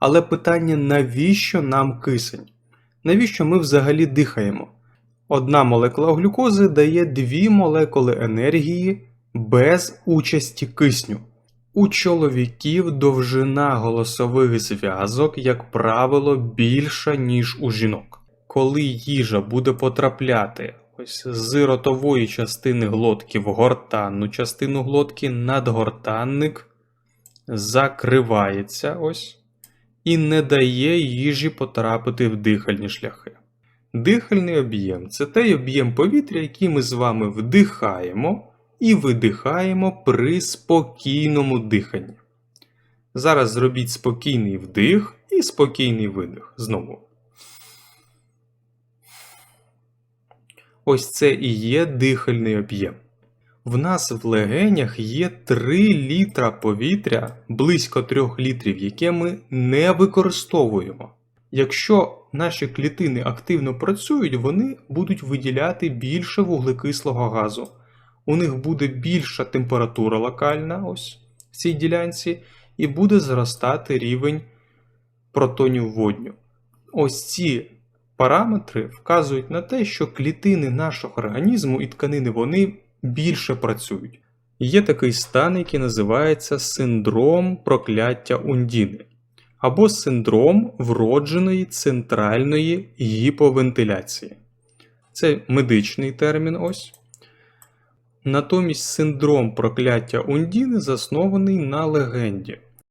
Але питання, навіщо нам кисень? Навіщо ми взагалі дихаємо? Одна молекула глюкози дає дві молекули енергії без участі кисню. У чоловіків довжина голосових зв'язок, як правило, більша, ніж у жінок. Коли їжа буде потрапляти ось з ротової частини глотки в гортанну частину глотки, надгортанник закривається ось і не дає їжі потрапити в дихальні шляхи. Дихальний об'єм це той об'єм повітря, який ми з вами вдихаємо і видихаємо при спокійному диханні. Зараз зробіть спокійний вдих і спокійний видих. Знову. Ось це і є дихальний об'єм. В нас в легенях є 3 літра повітря, близько 3 літрів, яке ми не використовуємо. Якщо наші клітини активно працюють, вони будуть виділяти більше вуглекислого газу. У них буде більша температура локальна, ось в цій ділянці, і буде зростати рівень протонів водню. Ось ці параметри вказують на те, що клітини нашого організму і тканини вони більше працюють. Є такий стан, який називається синдром прокляття Ундіни або синдром вродженої центральної гіповентиляції. Це медичний термін ось. Натомість синдром прокляття Ундіни заснований на легенді.